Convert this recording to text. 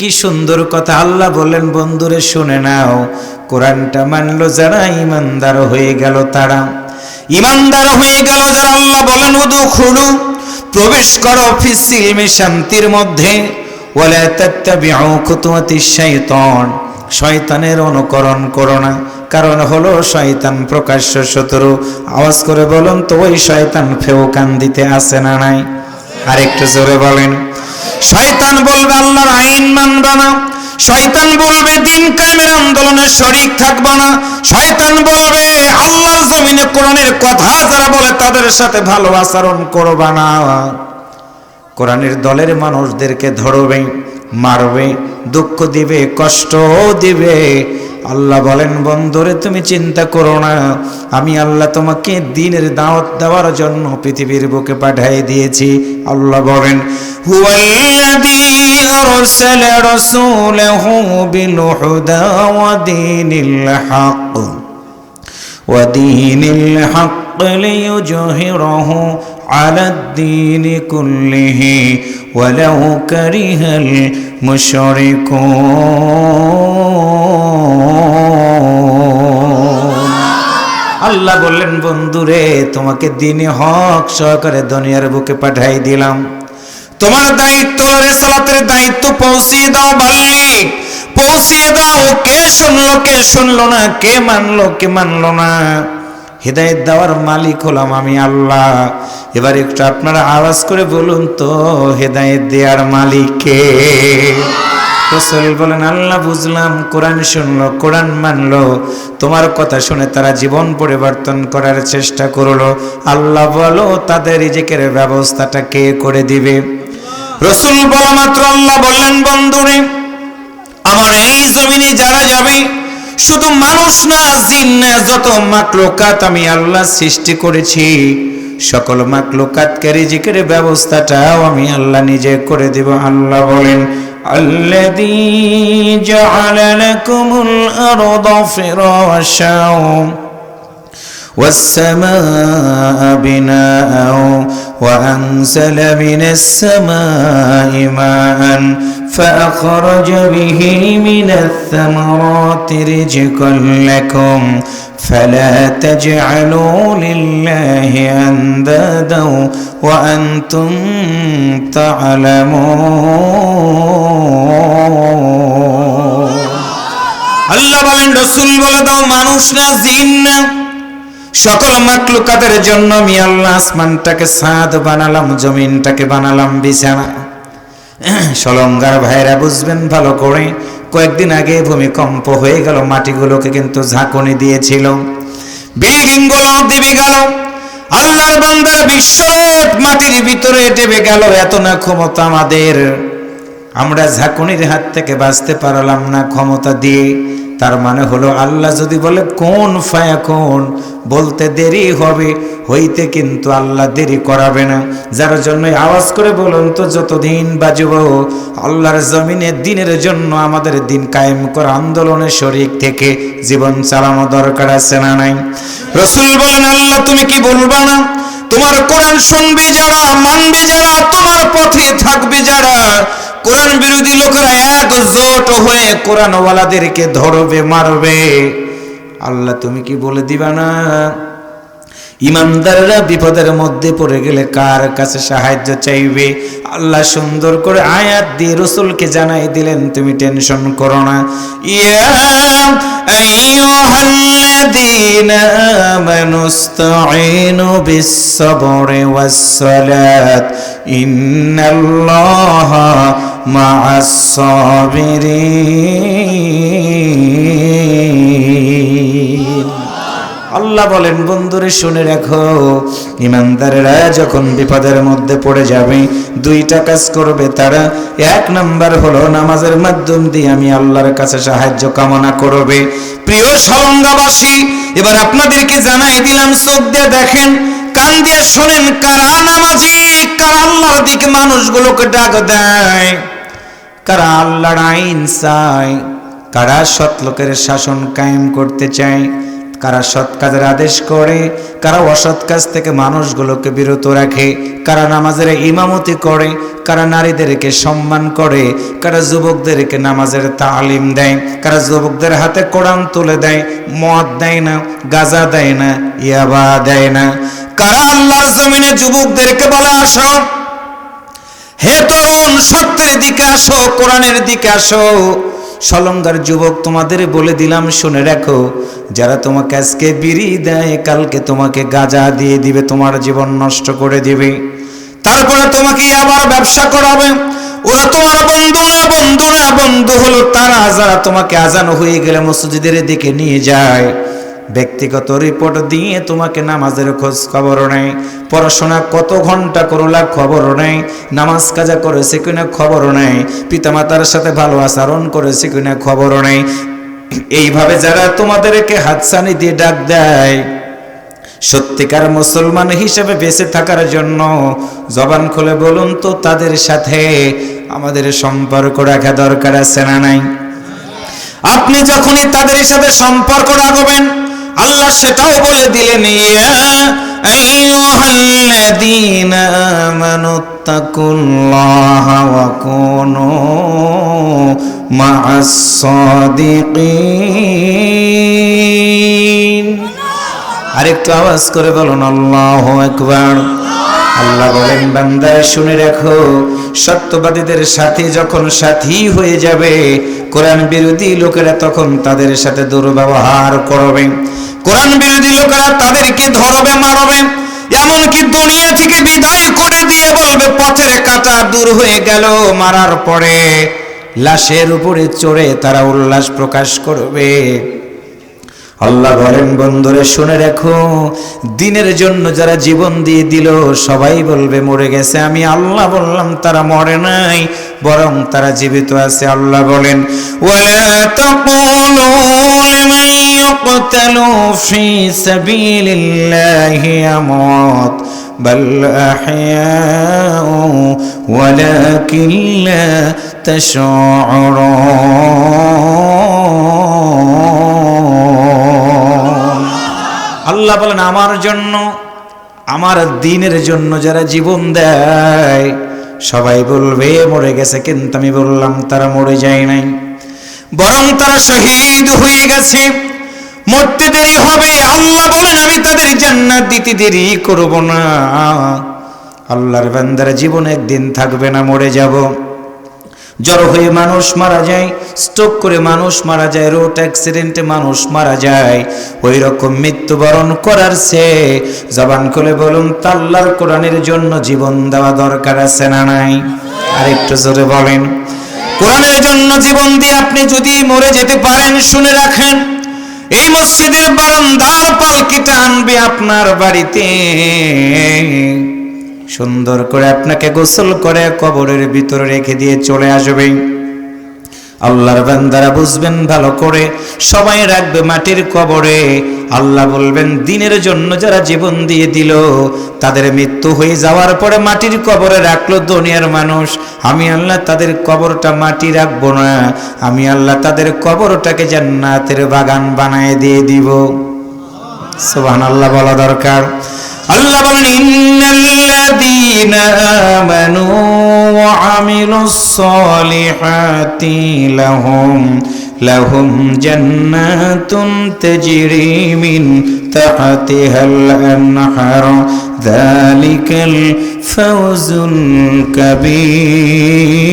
কি সুন্দর কথা আল্লাহ বললেন বন্ধুরে শুনে নাও। কোরআনটা মানলো যারা ইমানদার হয়ে গেল তারা। ইমানদার হয়ে গেল যারা, আল্লাহ বলেন, উদু খুলু, প্রবেশ করো ফিসিলমে শান্তির মধ্যে। ওয়ালা তাত্তাবিউ খুতুওয়াতিশ শাইতান। শয়তানের অনুকরণ করো না, কারণ হলো শয়তান প্রকাশ্য শত্রু। আওয়াজ করে বলুন তো, ওই শয়তান ফেউ কান দিতে আসে না নাই? আরেকটু জোরে বলেন শয়তান বলবে আল্লাহর আইন মানব না। শয়তান বলবে দিন কায়েমের আন্দোলনে শরিক থাকব না। শয়তান বলবে আল্লাহর জমিনে কোরআনের কথা যারা বলে তাদের সাথে ভালো আচরণ করবা না। কোরআনের দলের মানুষদেরকে ধরবে। মারবে দুঃখ দিবে কষ্ট দিবে আল্লাহ বলেন বন্ধুরে তুমি চিন্তা করো না আমি আল্লাহ তোমাকে দিনের দাওয়াত দেওয়ার জন্য পৃথিবীর বুকে পাঠিয়ে দিয়েছি আল্লাহ বলেন হুয়াল্লাযী আরসালা রাসূলাহু বিল হুদা ওয়া দীনিল হক ودين الحق ليجهره على الدين كله ولو كره المشركون আল্লাহ বললেন বন্ধুরে তোমাকে দিনে হক সহকারে দুনিয়ার বুকে পাঠাই দিলাম তোমার দায়িত্ব রেসালাতের দায়িত্ব পৌঁছিয়ে দাও বাল্লি পৌঁছিয়ে দাও কে শুনলো কে শুনলো না কে মানলো কে মানলো না হৃদায়ত দেওয়ার মালিক হলাম আমি আল্লাহ। এবার একটু আপনারা আওয়াজ করে বলুন তো, হেদায়েত দেওয়ার মালিক। কে রসুল বলেন, আল্লাহ বুঝলাম, কোরআন শুনলো, কোরআন মানলো। তোমার কথা শুনে তারা জীবন পরিবর্তন করার চেষ্টা করল। আল্লাহ বলো, তাদের রিজিকের ব্যবস্থাটা কে করে দিবে? রসুল বলা মাত্র আল্লাহ বললেন, বন্ধুরে, আমার এই জমিনে যারা যাবে শুধু মানুষ না জিন না যত মাকলুকাত আমি আল্লাহ সৃষ্টি করেছি সকল মাকলুকাতকে রিজিকের ব্যবস্থাটাও আমি আল্লাহ নিজে করে দেব আল্লাহ বলেন الذي جعل لكم الأرض فراشا والسماء بناء وأنزل من السماء ماء فأخرج به من الثمرات رزقا لكم فلا تجعلوا لله أندادا وأنتم تعلمون আল্লাহ বলেন রসুল বলে দাও মানুষ না জিন না সকল মাকলুকাদের জন্য আমি আল্লাহ আসমানটাকে সাদ বানালাম, জমিনটাকে বানালাম, বিছানা। সলঙ্গার ভাইরা বুঝবেন ভালো করে, কয়েকদিন আগে ভূমিকম্প হয়ে গেল, মাটিগুলোকে কিন্তু ঝাঁকুনি দিয়েছিল। বিল্ডিংগুলো দেবে গেল, আল্লাহর বান্দার বিশ্ব মাটির ভিতরে ডেবে গেল, এত না ক্ষমতা আমাদের। আমরা ঝাঁকুনির হাত থেকে বাঁচতে পারলাম না ক্ষমতা দিয়ে। তার মানে হলো আল্লাহ যদি বলে, কোন ফায়া কোন? বলতে দেরি হবে। হইতে কিন্তু আল্লাহ দেরি করাবে না। যার জন্য আওয়াজ করে বলুন তো, যতদিন বাজব, আল্লাহর জমিনে দিনের জন্য আমাদের দিন কায়েম করা আন্দোলনে শরিক থেকে জীবন চালানো দরকার আছে না নাই? রসুল বলেন, আল্লাহ, তুমি কি বলবা না? তোমার কোরআন শুনবে যারা, মানবে যারা, তোমার পথে থাকবে যারা কোরআন বিরোধী লোকেরা একজোট হয়ে কোরআনওয়ালাদেরকে ধরবে, মারবে। আল্লাহ, তুমি কি বলে দিবা না? ইমানদাররা বিপদের মধ্যে পড়ে গেলে কার কাছে সাহায্য চাইবে? আল্লাহ সুন্দর করে আয়াত দিয়ে রসুলকে জানাই দিলেন, তুমি টেনশন করো না। ইন্নাল্লাহা মা'আস সাবিরিন আল্লাহ বলেন, বন্ধুরে, শুনে রাখো, ইমানদারেরা যখন বিপদের মধ্যে পড়ে যাবে, দুইটা কাজ করবে তারা। এক নাম্বার হলো, নামাজের মাধ্যম দিয়ে আমি আল্লাহর কাছে সাহায্য কামনা করবে। প্রিয় সলঙ্গাবাসী এবার আপনাদেরকে জানাই দিলাম, চোখ দিয়ে দেখেন, কান দিয়ে শোনেন, কারা নামাজি, কারা আল্লাহর দিকে মানুষগুলোকে ডাক দেয়। কারা আল্লাহর আইন চায়? কারা সৎ লোকের শাসন কায়েম করতে চায়? কারা সৎ কাজের আদেশ করে? কারা অসৎ কাজ থেকে মানুষগুলোকে বিরত রাখে? কারা নামাজের ইমামতি করে? কারা নারীদেরকে সম্মান করে? কারা যুবকদেরকে নামাজের তালিম দেয়? কারা যুবকদের হাতে কোরআন তুলে দেয়? মদ দেয় না, গাজা দেয় না, ইয়াবা দেয় না। কারা আল্লাহর জমিনে যুবকদেরকে বলে আসো? হে তরুণ, সত্যের দিকে আসো, কোরআনের দিকে আসো। সলঙ্গার যুবক, তোমাদের বলে দিলাম, শুনে রাখো, যারা তোমাকে আজকে বিড়ি দেয়, কালকে তোমাকে গাজা দিয়ে দিবে, তোমার জীবন নষ্ট করে দিবে। তারপরে তোমাকে আবার ব্যবসা করাবে। ওরা তোমার বন্ধু না বন্ধু না বন্ধু হলো তারা, যারা তোমাকে আজানো হয়ে গেলে মসজিদের দিকে নিয়ে যায়। ব্যক্তিগত রিপোর্ট দিয়ে তোমাকে নামাজের খোঁজ খবর নেই পড়াশোনা কত ঘণ্টা করলা খবর নেই নামাজ কাজা করেছে কিনা খবর নেই পিতামাতার সাথে ভালো আচরণ করেছে কিনা খবর নেই এইভাবে যারা তোমাদেরকে হাতছানি দিয়ে ডাক দেয়, সত্যিকার মুসলমান হিসেবে বেঁচে থাকার জন্য জবান খুলে বলুন তো তাদের সাথে আমাদের সম্পর্ক রাখা দরকার আছে না নাই? আপনি যখনই তাদের সাথে সম্পর্ক রাখবেন আল্লাহ সেটাও বলে দিলেন আরেকটু আওয়াজ করে বলুন, আল্লাহু আকবার। আল্লাহ বলেন বান্দারে শুনে রাখো, সত্যবাদীদের সাথে যখন সাথী হয়ে যাবে কোরআন বিরোধী লোকেরা তখন তাদের সাথে দুর্ব্যবহার করবে। কোরআন বিরোধী লোকেরা তাদেরকে ধরবে, মারবে। এমনকি দুনিয়া থেকে বিদায় করে দিয়ে বলবে, পথের কাটা দূর হয়ে গেল মারার পরে। লাশের উপরে চড়ে তারা উল্লাস প্রকাশ করবে। আল্লাহ বলেন, বন্ধুরে, শুনে রেখো, দিনের জন্য যারা জীবন দিয়ে দিল, সবাই বলবে, মরে গেছে। আমি আল্লাহ বললাম, তারা মরে নাই, বরং তারা জীবিত আছে। আল্লাহ বলেন, ওয়ালা আল্লাহ বলেন, আমার জন্য, আমার দিনের জন্য যারা জীবন দেয়, সবাই বলবে, মরে গেছে কিন্তু আমি বললাম, তারা মরে যায় নাই। বরং তারা শহীদ হয়ে গেছে। মরতে দেরি হবে, আল্লাহ বলেন, আমি তাদের জান্নাত দিতে দেরি করব না। আল্লাহর বান্দারা জীবন একদিন থাকবে না, মরে যাব। জ্বর হয়ে মানুষ মারা যায় স্ট্রোক করে মানুষ মারা যায় রোড অ্যাক্সিডেন্টে মানুষ মারা যায়। ওই রকম মৃত্যুবরণ করার সে জবান খুলে বলুন, তাল্লার কোরআনের জন্য জীবন দেওয়া দরকার আছে না নাই? আর একটু জোরে বলেন। কোরআনের জন্য জীবন দিয়ে আপনি যদি মরে যেতে পারেন, শুনে রাখেন, এই মসজিদের বারান্দার পালকিটা আনবে আপনার বাড়িতে। সুন্দর করে আপনাকে গোসল করে কবরের ভিতরে রেখে দিয়ে চলে আসবে। আল্লাহর বান্দারা বুঝবেন ভালো করে, সবাই রাখবে মাটির কবরে। আল্লাহ বলবেন, দিনের জন্য যারা জীবন দিয়ে দিল, তাদের মৃত্যু হয়ে যাওয়ার পরে মাটির কবরে রাখল দুনিয়ার মানুষ। আমি আল্লাহ তাদের কবরটা মাটি রাখব না, আমি আল্লাহ তাদের কবরটাকে জান্নাতের বাগান বানায় দিয়ে দিব। সুবহান আল্লাহ বলা দরকার। আল্লাহ বলেন ইন্নাল্লাযীনা আমানু ওয়া আমিলুস সালিহাতি লাহুম লাহুম জান্নাতুন তাজরি মিন তাহতিহাল আনহার যালিকাল ফাওজুল কাবীর